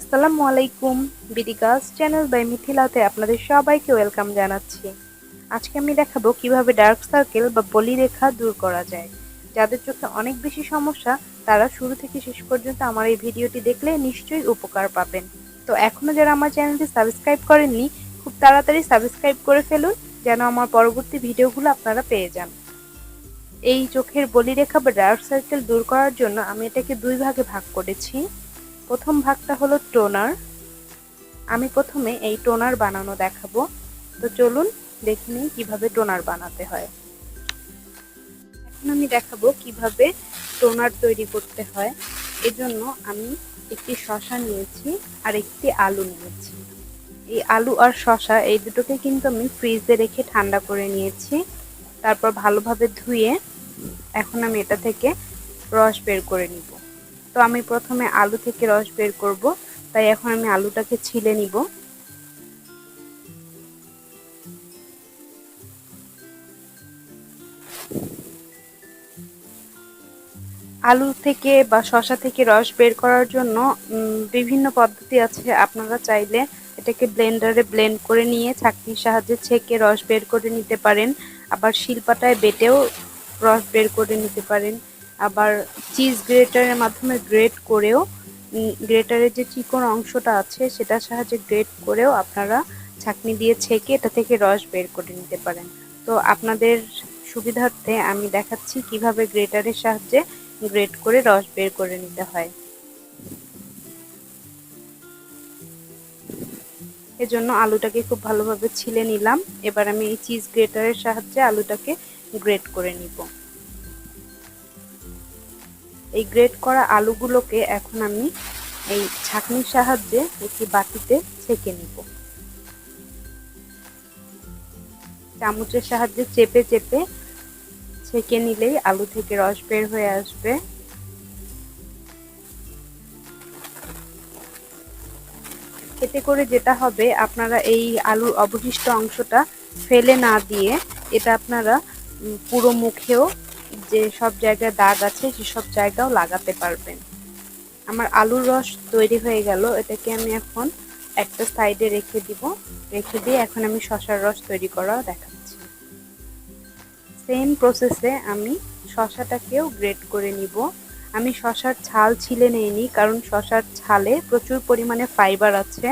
আসসালামু আলাইকুম, BD girls channel by মিথিলাতে আপনাদের সবাইকে ওয়েলকাম জানাচ্ছি। আজকে আমি দেখাবো কীভাবে ডার্ক সার্কেল বা বলি রেখা দূর করা যায়। যাদের চোখে অনেক বেশি সমস্যা, তারা শুরু থেকে শেষ পর্যন্ত আমার এই ভিডিওটি দেখলে নিশ্চয়ই উপকার পাবেন। তো এখনও যারা আমার চ্যানেলটি সাবস্ক্রাইব করেননি, খুব তাড়াতাড়ি সাবস্ক্রাইব করে ফেলুন, যেন আমার পরবর্তী ভিডিওগুলো আপনারা পেয়ে যান। এই চোখের বলিরেখা বা ডার্ক সার্কেল দূর করার জন্য আমি এটাকে দুই ভাগে ভাগ করেছি। প্রথম ভাগটা হলো টোনার। আমি প্রথমে এই টোনার বানানো দেখাবো। তো চলুন দেখে নিই কীভাবে টোনার বানাতে হয়। এখন আমি দেখাবো কীভাবে টোনার তৈরি করতে হয়। এজন্য আমি একটি শশা নিয়েছি আর একটি আলু নিয়েছি। এই আলু আর শশা এই দুটোকে কিন্তু আমি ফ্রিজে রেখে ঠান্ডা করে নিয়েছি। তারপর ভালোভাবে ধুয়ে এখন আমি এটা থেকে রস বের করে নিব। তো আমি প্রথমে আলু থেকে রস বের করব। তাই এখন আমি আলুটাকে ছিলে নিব। আলু থেকে বা শশা থেকে রস বের করার জন্য বিভিন্ন পদ্ধতি আছে। আপনারা চাইলে এটাকে ব্লেন্ডারে ব্লেন্ড করে নিয়ে ছাঁকনির সাহায্যে ছেঁকে রস বের করে নিতে পারেন। আবার শিলপাটায় বেটেও রস বের করে নিতে পারেন। আবার চিজ গ্রেটারের মাধ্যমে গ্রেট করেও গ্রেটারের যে চিকন অংশটা আছে সেটার সাহায্যে গ্রেট করেও আপনারা ছাকনি দিয়ে ছেঁকে এটা থেকে রস বের করে নিতে পারেন। তো আপনাদের সুবিধার্থে আমি দেখাচ্ছি কীভাবে গ্রেটারের সাহায্যে গ্রেট করে রস বের করে নিতে হয়। এজন্য আলুটাকে খুব ভালোভাবে ছিলে নিলাম। এবার আমি এই চিজ গ্রেটারের সাহায্যে আলুটাকে গ্রেট করে নিব। এই গ্রেট করা আলুগুলোকে এখন আমি এই ছাঁকনির সাহায্যে একটি বাটিতে ছেঁকে নিব। চামচের সাহায্যে চেপে চেপে ছেঁকে নিলেই আলু থেকে রস বের হয়ে আসবে। এতে করে যেটা হবে, আপনারা এই আলুর অবশিষ্ট অংশটা ফেলে না দিয়ে এটা আপনারা পুরো মুখেও যে সব জায়গায় দাগ আছে সেসব জায়গাও লাগাতে পারবেন। আমার আলুর রস তৈরি হয়ে গেল, এটাকে আমি এখন একটা সাইডে রেখে দিব। রেখে দিয়ে এখন আমি শশার রস তৈরি করা দেখাচ্ছি। সেম প্রসেসে আমি শশাটাকেও গ্রেট করে নিব। আমি শশার ছাল ছিলে নেইনি, কারণ শশার ছালে প্রচুর পরিমাণে ফাইবার আছে।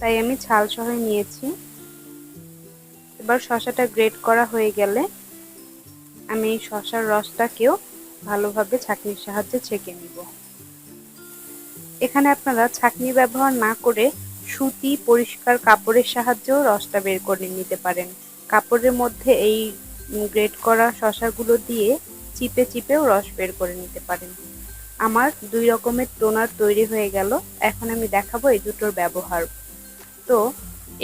তাই আমি ছাল সহ নিয়েছি। এবার শশাটা গ্রেট করা হয়ে গেলে আমি এই শশার রসটাকেও ভালোভাবে ছাঁকনির সাহায্যে ছেঁকে নিব। এখানে আপনারা ছাঁকনি ব্যবহার না করে সুতি পরিষ্কার কাপড়ের সাহায্যেও রসটা বের করে নিতে পারেন। কাপড়ের মধ্যে এই গ্রেট করা শশাগুলো দিয়ে চিপে চিপেও রস বের করে নিতে পারেন। আমার দুই রকমের টোনার তৈরি হয়ে গেল। এখন আমি দেখাবো এই দুটোর ব্যবহার। তো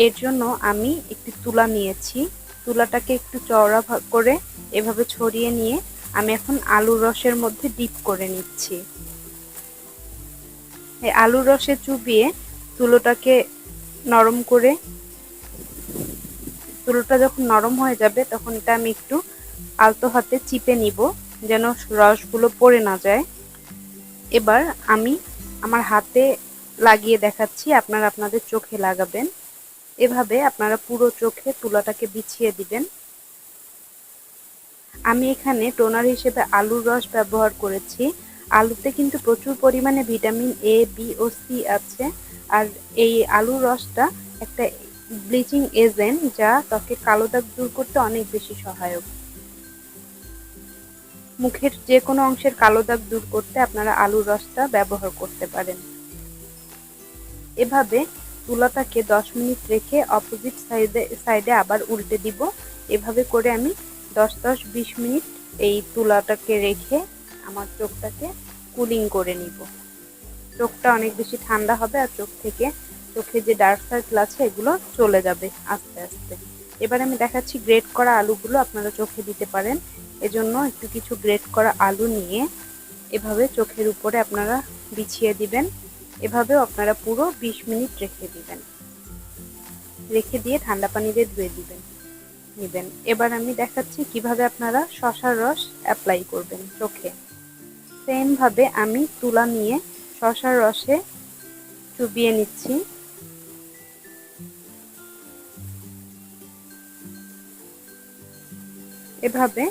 এর জন্য আমি একটি তুলা নিয়েছি। তুলাটাকে একটু চওড়া করে এভাবে ছড়িয়ে নিয়ে আমি এখন আলুর রসের মধ্যে ডিপ করে নিচ্ছি। এই আলুর রসে চুবিয়ে তুলোটাকে নরম করে তুলোটা যখন নরম হয়ে যাবে তখন এটা আমি একটু আলতো হাতে চিপে নিব যেন রসগুলো পড়ে না যায়। এবার আমি আমার হাতে লাগিয়ে দেখাচ্ছি, আপনারা আপনাদের চোখে লাগাবেন। এভাবে আপনারা পুরো চোখে তুলাটাকে বিছিয়ে দিবেন। আমি এখানে টোনার হিসেবে আলুর রস ব্যবহার করেছি। আলুতে কিন্তু প্রচুর পরিমাণে ভিটামিন এ বি ও সি আছে। আর এই আলুর রসটা একটা ব্লিচিং এজেন্ট যা ত্বকে কালো দাগ দূর করতে অনেক বেশি সহায়ক। মুখের যে কোনো অংশের কালো দাগ দূর করতে আপনারা আলুর রসটা ব্যবহার করতে পারেন। এভাবে তুলাটাকে দশ মিনিট রেখে অপোজিট সাইডে সাইডে আবার উল্টে দিব। এভাবে করে আমি দশ দশ, বিশ মিনিট এই তুলাটাকে রেখে আমার চোখটাকে কুলিং করে নিব। চোখটা অনেক বেশি ঠান্ডা হবে আর চোখ থেকে চোখে যে ডার্ক সার্কেল আছে এগুলো চলে যাবে আস্তে আস্তে। এবার আমি দেখাচ্ছি গ্রেট করা আলুগুলো, আপনারা চোখে দিতে পারেন। এজন্য একটু কিছু গ্রেট করা আলু নিয়ে এভাবে চোখের উপরে আপনারা বিছিয়ে দিবেন। এভাবেও আপনারা পুরো বিশ মিনিট রেখে দিবেন। রেখে দিয়ে ঠান্ডা পানি দিয়ে ধুয়ে দিবেন। নেবেন। এবার আমি দেখাচ্ছি কীভাবে আপনারা শশার রস অ্যাপ্লাই করবেন চোখে। সেমভাবে আমি তুলা নিয়ে শশার রসে চুবিয়ে নিচ্ছি। এভাবে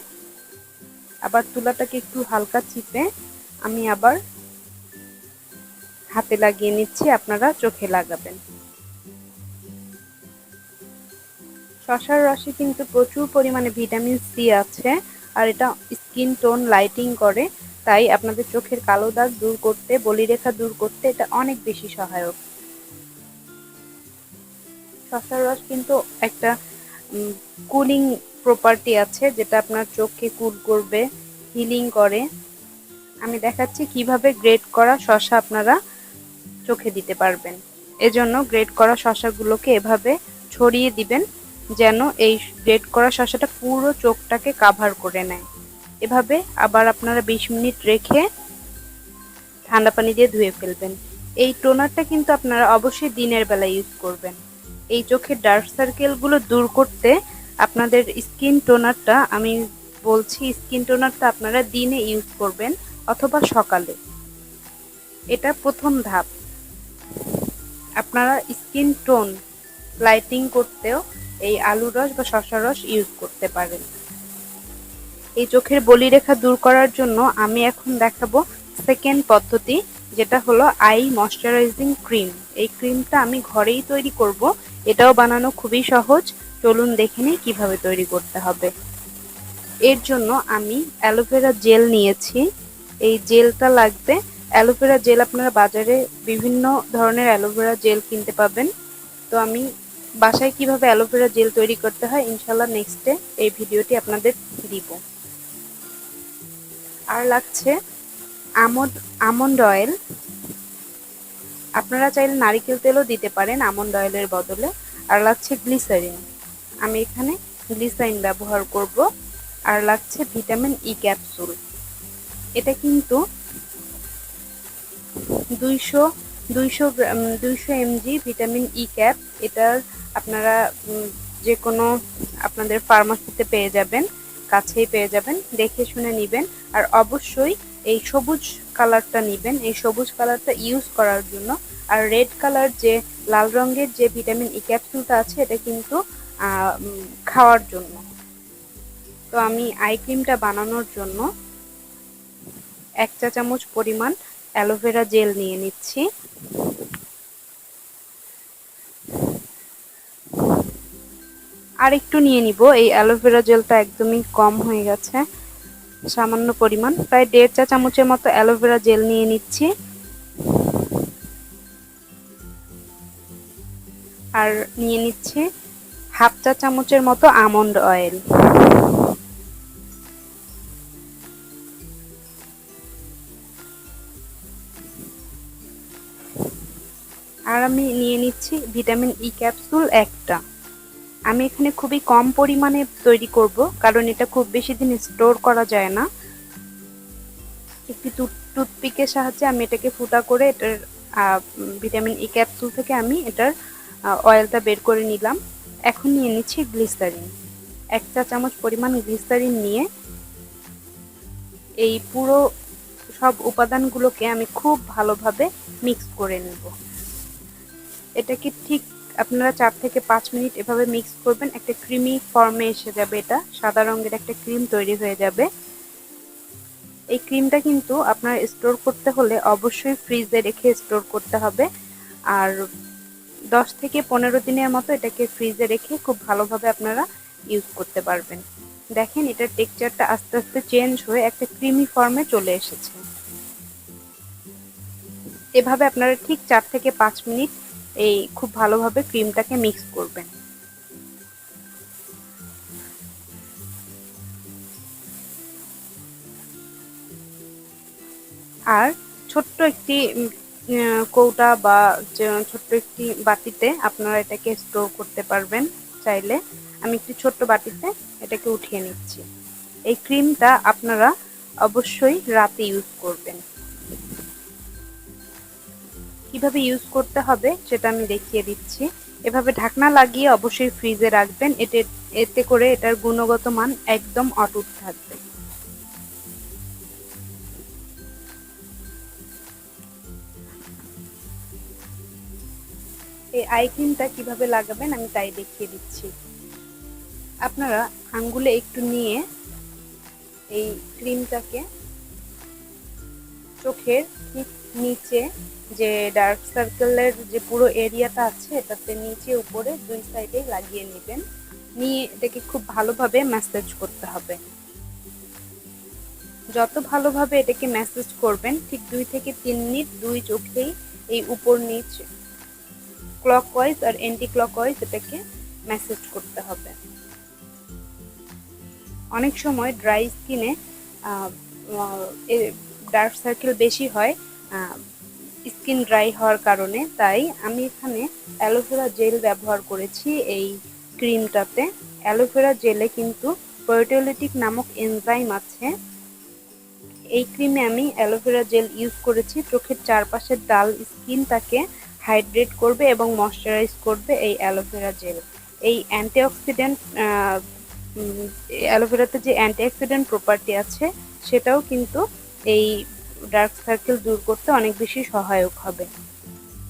আবার তুলাটাকে একটু হালকা চিপে আমি আবার হাতে লাগিয়ে নিচ্ছি, আপনারা চোখে লাগাবেন। শশার রসে কিন্তু প্রচুর পরিমাণে ভিটামিন সি আছে, আর এটা স্কিন টোন লাইটিং করে, তাই আপনাদের চোখের কালো দাগ দূর করতে, বলিরেখা দূর করতে এটা অনেক বেশি সহায়ক। শশার রস কিন্তু একটা কুলিং প্রপার্টি আছে, যেটা আপনার চোখকে কুল করবে হিলিং করে। আমি দেখাচ্ছি কীভাবে গ্রেড করা শশা আপনারা চোখে দিতে পারবেন। এজন্য গ্রেড করা শশাগুলোকে এভাবে ছড়িয়ে দিবেন, যেন এই গ্রেড করা শশাটা পুরো চোখটাকে কাভার করে নেয়। এভাবে আবার আপনারা বিশ মিনিট রেখে ঠান্ডা পানি দিয়ে ধুয়ে ফেলবেন। এই টোনারটা কিন্তু আপনারা অবশ্যই দিনের বেলা ইউজ করবেন। এই চোখের ডার্ক সার্কেলগুলো দূর করতে আপনাদের স্কিন টোনারটা আমি বলছি স্কিন টোনারটা আপনারা দিনে ইউজ করবেন অথবা সকালে। এটা প্রথম ধাপ। আপনারা স্কিন টোন লাইটিং করতেও এই আলু রস বা শশা রস ইউজ করতে পারেন। এই চোখের বলিরেখা দূর করার জন্য আমি এখন দেখাবো সেকেন্ড পদ্ধতি, যেটা হলো আই ময়শ্চারাইজিং ক্রিম এই ক্রিমটা আমি ঘরেই তৈরি করব, এটাও বানানো খুবই সহজ। চলুন দেখে নিই কীভাবে তৈরি করতে হবে। এর জন্য আমি অ্যালোভেরা জেল নিয়েছি। এই জেলটা লাগবে অ্যালোভেরা জেল আপনারা বাজারে বিভিন্ন ধরনের অ্যালোভেরা জেল কিনতে পাবেন। তো আমি বাসায় কীভাবে অ্যালোভেরা জেল তৈরি করতে হয় ইনশাল্লাহ নেক্সটে এই ভিডিওটি আপনাদের দিব। আর লাগছে আমন্ড আমন্ড অয়েল আপনারা চাইলে নারিকেল তেলও দিতে পারেন আমন্ড অয়েলের বদলে। আর লাগছে গ্লিসারিন আমি এখানে গ্লিসারিন ব্যবহার করব। আর লাগছে ভিটামিন ই ক্যাপসুল এটা কিন্তু দুইশো দুইশো গ্রাম, দুইশো এমজি ভিটামিন ই ক্যাপ। এটার আপনারা যে কোনো আপনাদের ফার্মাসিতে পেয়ে যাবেন, কাছেই পেয়ে যাবেন, দেখে শুনে নেবেন। আর অবশ্যই এই সবুজ কালারটা নেবেন। এই সবুজ কালারটা ইউজ করার জন্য। আর রেড কালার যে, লাল রঙের যে ভিটামিন ই ক্যাপসুলটা আছে, এটা কিন্তু খাওয়ার জন্য। তো আমি আই ক্রিমটা বানানোর জন্য এক চা চামচ পরিমাণ অ্যালোভেরা জেল নিয়ে নিচ্ছি। আর একটু নিয়ে নিব। এই অ্যালোভেরা জেলটা একদমই কম হয়ে গেছে, সামান্য পরিমাণ। প্রায় দেড় চা চামচের মতো অ্যালোভেরা জেল নিয়ে নিচ্ছি। আর নিয়ে নিচ্ছি হাফ চা চামচের মতো আমন্ড অয়েল। আমি নিয়ে নিচ্ছি ভিটামিন ই ক্যাপসুল একটা। আমি এখানে খুবই কম পরিমাণে তৈরি করব, কারণ এটা খুব বেশি দিন স্টোর করা যায় না। একটি টুথপিকের সাহায্যে আমি এটাকে ফুটা করে এটার ভিটামিন ই ক্যাপসুল থেকে আমি এটার অয়েলটা বের করে নিলাম। এখন নিয়ে নিচ্ছি গ্লিসারিন এক চা চামচ পরিমাণ গ্লিসারিন নিয়ে এই পুরো সব উপাদানগুলোকে আমি খুব ভালোভাবে মিক্স করে নেব। এটাকে ঠিক? আপনারা চার থেকে পাঁচ মিনিট এভাবে মিক্স করবেন, একটা ক্রিমি ফর্মে এসে যাবে এটা। সাদা রঙের একটা ক্রিম তৈরি হয়ে যাবে। এই ক্রিমটা কিন্তু আপনার স্টোর করতে হলে অবশ্যই ফ্রিজে রেখে স্টোর করতে হবে। আর দশ থেকে পনেরো দিনের মতো এটাকে ফ্রিজে রেখে খুব ভালোভাবে আপনারা ইউজ করতে পারবেন। দেখেন এটার টেক্সচারটা আস্তে আস্তে চেঞ্জ হয়ে একটা ক্রিমি ফর্মে চলে এসেছে। এভাবে আপনারা ঠিক চার থেকে পাঁচ মিনিট এই খুব ভালোভাবে ক্রিমটাকে মিক্স করবেন। আর ছোট্ট একটি কৌটা বা ছোট্ট একটি বাটিতে আপনারা এটাকে স্টোর করতে পারবেন চাইলে। আমি একটি ছোট্ট বাটিতে এটাকে উঠিয়ে নিচ্ছি। এই ক্রিমটা আপনারা অবশ্যই রাতে ইউজ করবেন। কীভাবে ইউজ করতে হবে সেটা আমি দেখিয়ে দিচ্ছি। এভাবে ঢাকনা লাগিয়ে অবশ্যই ফ্রিজে রাখবেন। এতে এতে করে এটার গুণগত মান একদম অটুট থাকবে। এই আই ক্রিমটা কীভাবে লাগাবেন আমি তাই দেখিয়ে দিচ্ছি। আপনারা আঙ্গুলে একটু নিয়ে এই ক্রিমটাকে চোখের ঠিক নিচে যে ডার্ক সার্কেলের যে পুরো এরিয়াটা আছে, এটাতে নিচে উপরে দুই সাইডে লাগিয়ে নেবেন। নিয়ে এটাকে খুব ভালোভাবে ম্যাসেজ করতে হবে। যত ভালোভাবে এটাকে ম্যাসেজ করবেন, ঠিক দুই থেকে তিন মিনিট দুই চোখেই এই উপর নিচ ক্লকওয়াইজ আর অ্যান্টি ক্লকওয়াইজ এটাকে ম্যাসেজ করতে হবে। অনেক সময় ড্রাই স্কিনে ডার্ক সার্কেল বেশি হয় স্কিন ড্রাই হওয়ার কারণে, তাই আমি এখানে অ্যালোভেরা জেল ব্যবহার করেছি এই ক্রিমটাতে। অ্যালোভেরা জেলে কিন্তু প্রোটিওলিটিক নামক এনজাইম আছে। এই ক্রিমে আমি অ্যালোভেরা জেল ইউজ করেছি। চোখের চারপাশের ডাল স্কিনটাকে হাইড্রেট করবে এবং ময়শ্চারাইজ করবে এই অ্যালোভেরা জেল। এই অ্যান্টিঅক্সিডেন্ট অ্যালোভেরাতে যে অ্যান্টিঅক্সিডেন্ট প্রপার্টি আছে, সেটাও কিন্তু এই ডার্ক সার্কেল দূর করতে অনেক বেশি সহায়ক হবে।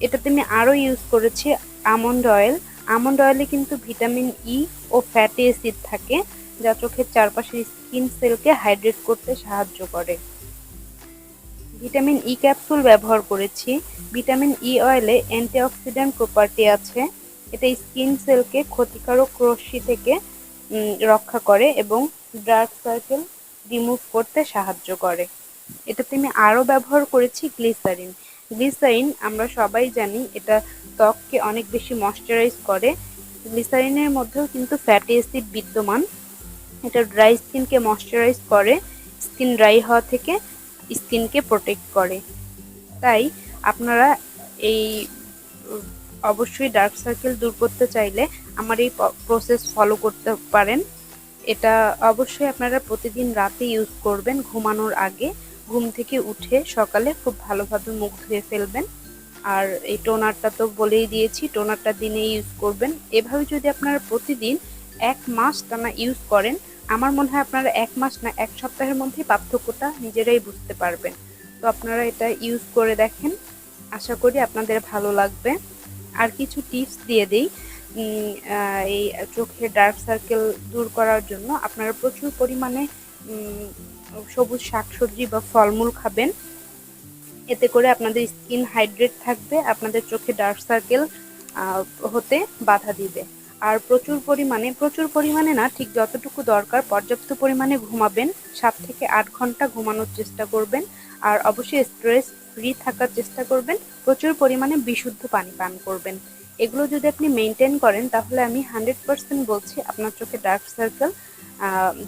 এটাতে আমি আরও ইউজ করেছি আমন্ড অয়েল। আমন্ড অয়েলে কিন্তু ভিটামিন ই ও ফ্যাটি অ্যাসিড থাকে, যা চোখের চারপাশের স্কিন সেলকে হাইড্রেট করতে সাহায্য করে। ভিটামিন ই ক্যাপসুল ব্যবহার করেছি। ভিটামিন ই অয়েলে অ্যান্টিঅক্সিডেন্ট প্রপার্টি আছে। এটা স্কিন সেলকে ক্ষতিকারক রশ্মি থেকে রক্ষা করে এবং ডার্ক সার্কেল রিমুভ করতে সাহায্য করে। এটাতে আমি আরও ব্যবহার করেছি গ্লিসারিন। গ্লিসারিন, আমরা সবাই জানি, এটা ত্বককে অনেক বেশি ময়শ্চারাইজ করে। গ্লিসারিনের মধ্যেও কিন্তু ফ্যাটি অ্যাসিড বিদ্যমান। এটা ড্রাই স্কিনকে ময়শ্চারাইজ করে স্কিন ড্রাই হওয়া থেকে স্কিনকে প্রোটেক্ট করে। তাই আপনারা এই, অবশ্যই ডার্ক সার্কেল দূর করতে চাইলে আমার এই প্রসেস ফলো করতে পারেন। এটা অবশ্যই আপনারা প্রতিদিন রাতে ইউজ করবেন, ঘুমানোর আগে। ঘুম থেকে উঠে সকালে খুব ভালোভাবে মুখ ধুয়ে ফেলবেন। আর এই টোনারটা তো বলেই দিয়েছি, টোনারটা দিনে ইউজ করবেন। এভাবে যদি আপনারা প্রতিদিন এক মাস টানা ইউজ করেন, আমার মনে হয় আপনারা এক মাস না, এক সপ্তাহের মধ্যেই পার্থক্যটা নিজেরাই বুঝতে পারবেন। তো আপনারা এটা ইউজ করে দেখেন, আশা করি আপনাদের ভালো লাগবে। আর কিছু টিপস দিয়ে দিই এই চোখের ডার্ক সার্কেল দূর করার জন্য। আপনারা প্রচুর পরিমাণে সবুজ শাকসবজি বা ফলমূল খাবেন। এতে করে আপনাদের স্কিন হাইড্রেট থাকবে, আপনাদের চোখে ডার্ক সার্কেল হতে বাধা দিবে। আর প্রচুর পরিমাণে প্রচুর পরিমাণে না, ঠিক যতটুকু দরকার পর্যাপ্ত পরিমাণে ঘুমাবেন। সাত থেকে আট ঘণ্টা ঘুমানোর চেষ্টা করবেন। আর অবশ্যই স্ট্রেস ফ্রি থাকার চেষ্টা করবেন। প্রচুর পরিমাণে বিশুদ্ধ পানি পান করবেন। এগুলো যদি আপনি মেনটেন করেন, তাহলে আমি হান্ড্রেড পারসেন্ট বলছি আপনার চোখে ডার্ক সার্কেল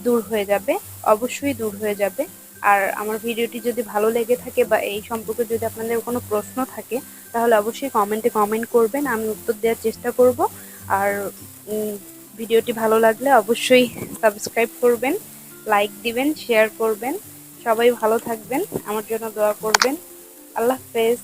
দূর হয়ে যাবে, অবশ্যই দূর হয়ে যাবে। আর আমার ভিডিওটি যদি ভালো লেগে থাকে বা এই সম্পর্কে যদি আপনাদের কোনো প্রশ্ন থাকে, তাহলে অবশ্যই কমেন্টে কমেন্ট করবেন, আমি উত্তর দেওয়ার চেষ্টা করব। আর ভিডিওটি ভালো লাগলে অবশ্যই সাবস্ক্রাইব করবেন লাইক দিবেন শেয়ার করবেন। সবাই ভালো থাকবেন, আমার জন্য দোয়া করবেন। আল্লাহ হাফেজ।